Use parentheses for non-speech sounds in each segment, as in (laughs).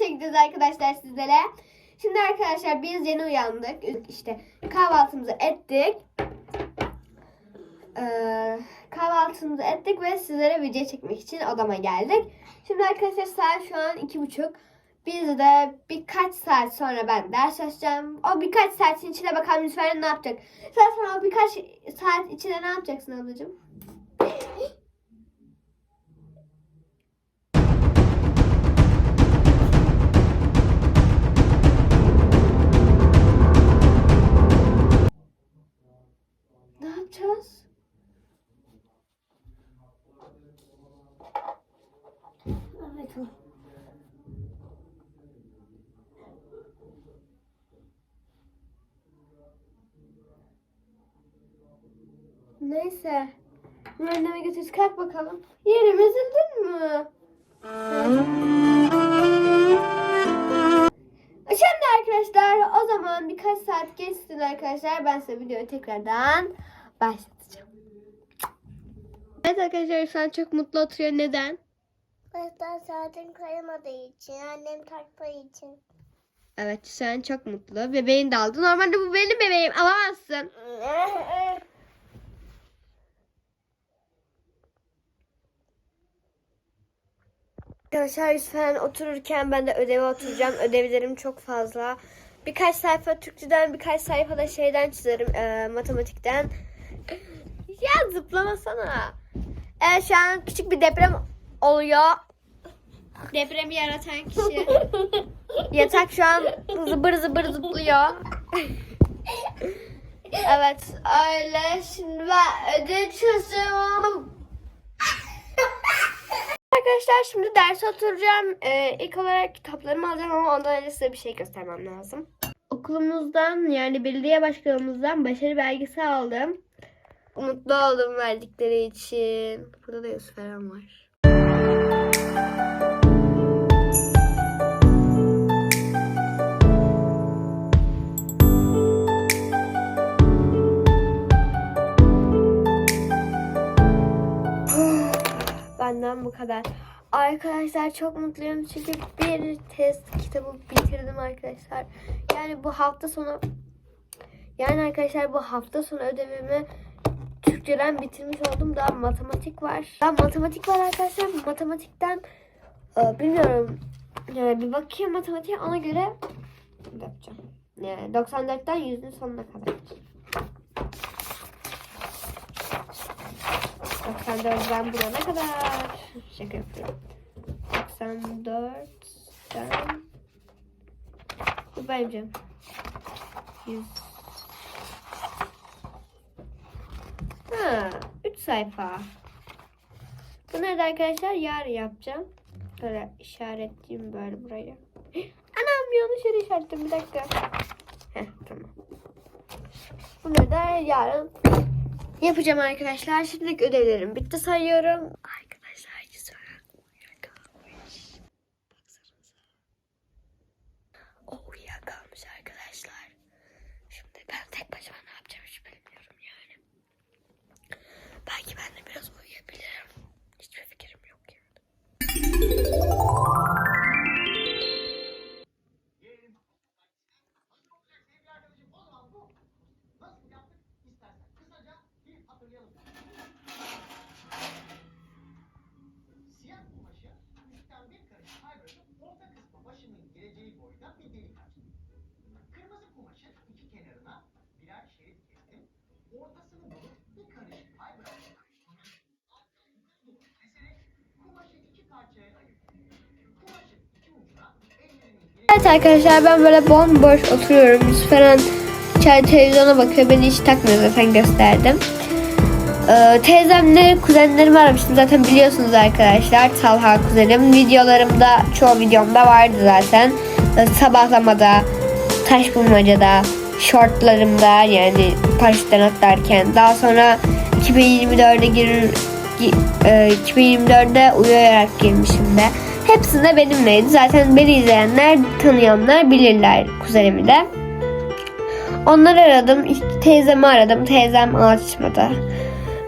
çekeceğiz arkadaşlar sizlere. Şimdi arkadaşlar biz yeni uyandık. İşte kahvaltımızı ettik. Ee, kahvaltımızı ettik ve sizlere video çekmek için odama geldik. Şimdi arkadaşlar saat şu an iki buçuk. Biz de birkaç saat sonra ben ders çalışacağım. O birkaç saatin içinde bakalım Lütfen ne yapacak. Zaten o birkaç saat içinde ne yapacaksın ablacığım? Neyse. Anneme götür kalk bakalım. Yerim üzüldün mü? Şimdi arkadaşlar o zaman birkaç saat geçsin arkadaşlar. Ben size videoyu tekrardan başlatacağım. Evet arkadaşlar şu an çok mutlu oturuyor. Neden? Hatta saatin kayamadığı için, annem taktığı için. Evet an çok mutlu. Bebeğini de aldı. Normalde bu benim bebeğim. Alamazsın. (laughs) Arkadaşlar lütfen otururken ben de ödeve oturacağım. (gasps) Ödevlerim çok fazla. Birkaç sayfa Türkçeden, birkaç sayfa da şeyden çizerim. e, matematikten. (gasps) Ya zıplamasana. Evet şu an küçük bir deprem oluyor. Depremi yaratan kişi. (laughs) Yatak şu an zıbır zıbır zıplıyor. (laughs) evet öyle. Şimdi ben ödev çözüyorum. (laughs) Arkadaşlar şimdi ders oturacağım. Ee, ilk olarak kitaplarımı alacağım ama ondan önce size bir şey göstermem lazım. Okulumuzdan yani belediye başkanımızdan başarı belgesi aldım. Mutlu oldum verdikleri için. Burada da Yusuf Eren var. Bu kadar. Arkadaşlar çok mutluyum çünkü bir test kitabı bitirdim arkadaşlar. Yani bu hafta sonu yani arkadaşlar bu hafta sonu ödevimi Türkçeden bitirmiş oldum. Daha matematik var. Daha matematik var arkadaşlar. Matematikten e, bilmiyorum. Yani bir bakayım matematiğe ona göre yapacağım. Yani 94'ten 100'ün sonuna kadar. 94'den buraya ne kadar? Şaka yapıyorum. 94'ten Bu bence 100 Ha, 3 sayfa. Bu nerede arkadaşlar? Yarın yapacağım. Böyle işaretleyeyim böyle burayı. (gasps) Anam yanlış yere işaretledim bir dakika. Heh tamam. Bunu da yarın yapacağım arkadaşlar. Şimdilik ödevlerim bitti sayıyorum. Evet arkadaşlar ben böyle bomboş oturuyorum. Yusuf Eren içeride televizyona bakıyor. Beni hiç takmıyor zaten gösterdim. Ee, teyzemle kuzenlerimi aramıştım. Zaten biliyorsunuz arkadaşlar. Talha kuzenim. Videolarımda çoğu videomda vardı zaten. Ee, sabahlamada, taş bulmacada, shortlarımda yani paraşütten atlarken. Daha sonra 2024'e girir, gi- e, 2024'de uyuyarak girmişim de. Hepsinde benimleydi. Zaten beni izleyenler, tanıyanlar bilirler kuzenimi de. Onları aradım. Teyzemi aradım. Teyzem açmadı.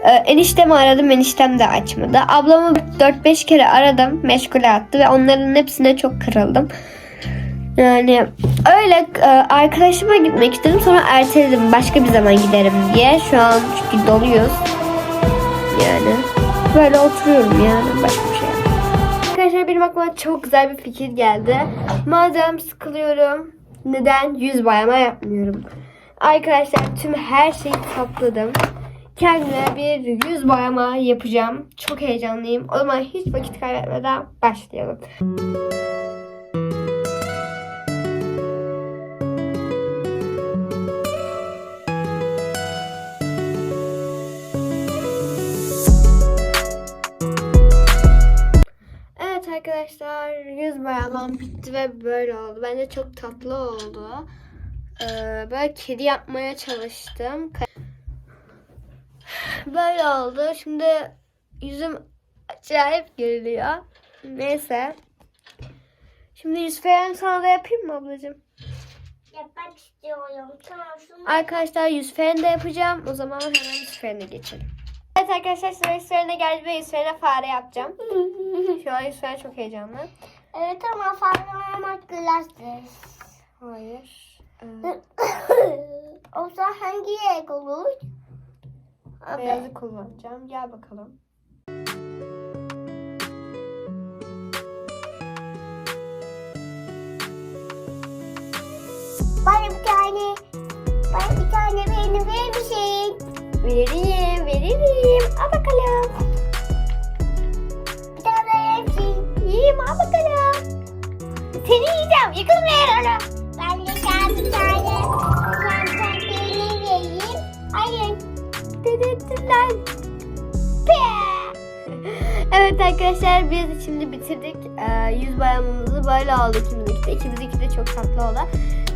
Ee, eniştemi aradım. Eniştem de açmadı. Ablamı 4-5 kere aradım. Meşgule attı ve onların hepsine çok kırıldım. Yani öyle e, arkadaşıma gitmek istedim. Sonra erteledim. Başka bir zaman giderim diye. Şu an çünkü doluyuz. Yani böyle oturuyorum yani. Başka bir şey yok. Aklıma çok güzel bir fikir geldi. Madem sıkılıyorum neden yüz boyama yapmıyorum? Arkadaşlar tüm her şeyi topladım. Kendime bir yüz boyama yapacağım. Çok heyecanlıyım. O zaman hiç vakit kaybetmeden başlayalım. Arkadaşlar yüz boyamam bitti ve böyle oldu. Bence çok tatlı oldu. Ee, böyle kedi yapmaya çalıştım. (sighs) Böyle oldu. Şimdi yüzüm acayip geriliyor. Neyse. Şimdi yüz falan sana da yapayım mı ablacığım? Yapmak istiyorum. Tamam şunu. Arkadaşlar yüz feni de yapacağım. O zaman hemen yüz fenine geçelim. Evet arkadaşlar sıra fenine geldi ve fenine fare yapacağım. (laughs) Şu an feni çok heyecanlı. evet ama farklı glasses. Hayır. Ee, o zaman hangi renk olur? Beyazı kullanacağım. Gel bakalım. Bana bir tane, bana bir tane beni verir? Veririm, veririm. Al bakalım. Bir tane misin? Yiyeyim, al bakalım. Seni yiyeceğim. Yıkıl buraya Ben de sana bir tane, sen peynir vereyim. Hayır. Dedettiler. Evet arkadaşlar biz şimdi bitirdik. Ee, yüz bayramımızı böyle oldu ikimizinki de. İkimizinki de çok tatlı oldu.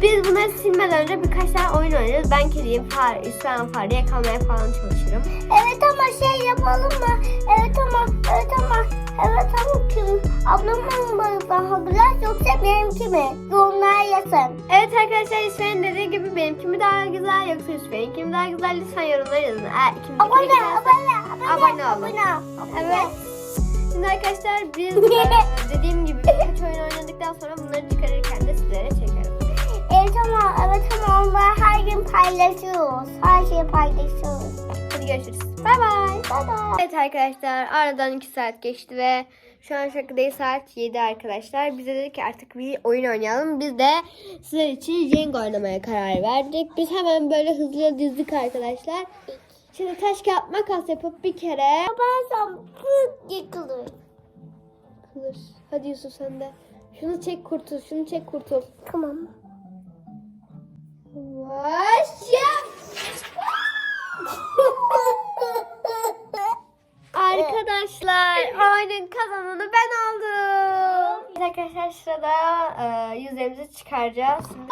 Biz bunları silmeden önce birkaç tane oyun oynarız. Ben kediyim, fare, üstten fare yakalamaya falan çalışırım. Evet ama şey yapalım mı? Evet ama, evet ama, evet ama kim? Ablamın mı bana biraz yoksa benimki mi? Yorumlara yazın. Evet arkadaşlar Yusuf'un dediği gibi benimki mi daha güzel yoksa Yusuf'unki mi daha güzel lütfen yorumlara yazın. Eğer Abone, abone, abone, Abone olun. abone. Evet. Şimdi arkadaşlar biz (laughs) dediğim gibi birkaç oyun oynadıktan sonra bunları çıkarırken de sizlere çekerim. Evet ama, evet ama onları her gün paylaşıyoruz. Her şeyi paylaşıyoruz. Hadi görüşürüz. Bay bay. Bye bye. Evet arkadaşlar aradan 2 saat geçti ve şu an şakadayı saat 7 arkadaşlar. Biz de dedik ki artık bir oyun oynayalım. Biz de sizler için Jenga oynamaya karar verdik. Biz hemen böyle hızlı dizdik arkadaşlar. Şimdi taş kağıt makas yapıp bir kere Yaparsam pıt yıkılır. Kılır. Hadi Yusuf sen de. Şunu çek kurtul. Şunu çek kurtul. Tamam. E, yüzlerimizi çıkaracağız. Şimdi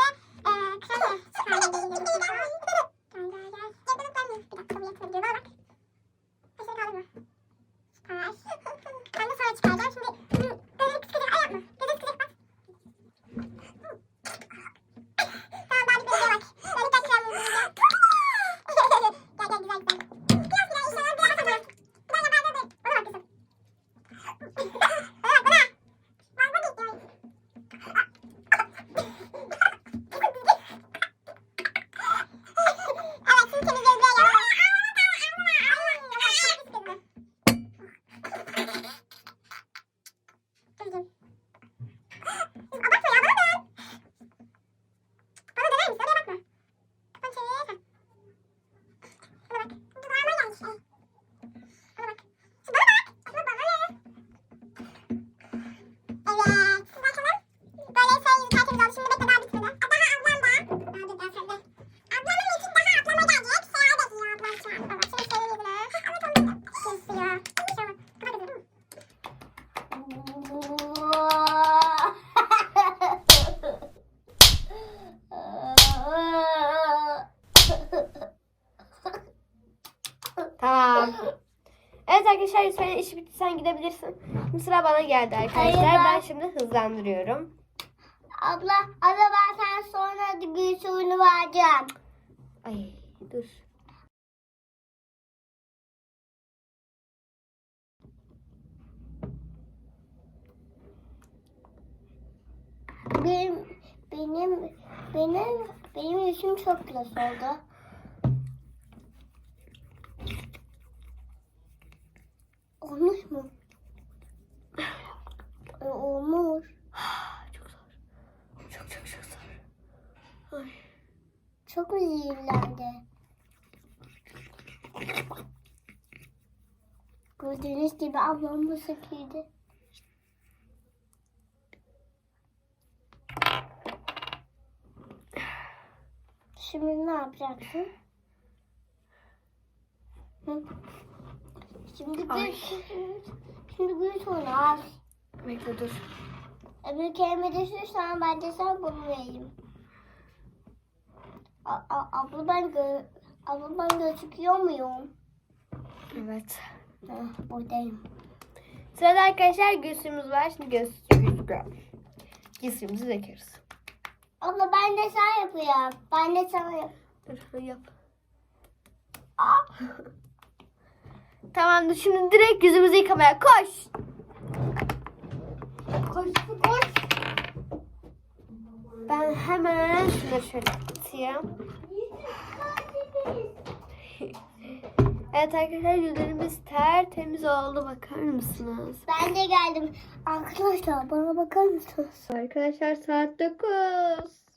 Tamam. Evet arkadaşlar lütfen işi bitti sen gidebilirsin. Şimdi sıra bana geldi arkadaşlar. Hayır, ben... ben şimdi hızlandırıyorum. Abla abla ben sen sonra gül suyunu vereceğim. Ay dur. Benim benim benim benim yüzüm çok plas oldu. Zehirlendi? Gördüğünüz gibi ablam bu sıkıydı. Şimdi ne yapacaksın? Hı? Şimdi bir şimdi bir sonra al. Bekle dur. Öbür kelime düşürsen ben de sana bunu vereyim. A, a, abla ben gö abla ben gözüküyor muyum? Evet. Heh, buradayım. Sırada arkadaşlar göğsümüz var. Şimdi gözüküyor. Göğsümüzü döküyoruz. Abla ben de sen yapıyorum. Ben de sana yap. Dur yap. Tamamdır şimdi direkt yüzümüzü yıkamaya koş. koş koş. Ben hemen şunları şöyle atayım. (laughs) Evet arkadaşlar yüzlerimiz tertemiz oldu. Bakar mısınız? Ben de geldim. Arkadaşlar bana bakar mısınız? Arkadaşlar saat 9.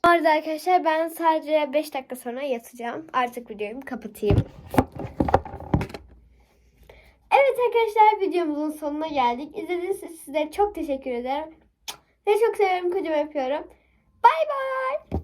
Bu arada arkadaşlar ben sadece 5 dakika sonra yatacağım. Artık videomu kapatayım. Evet arkadaşlar videomuzun sonuna geldik. İzlediğiniz için sizlere çok teşekkür ederim. Ve çok seviyorum. Kocaman yapıyorum. Bay bay.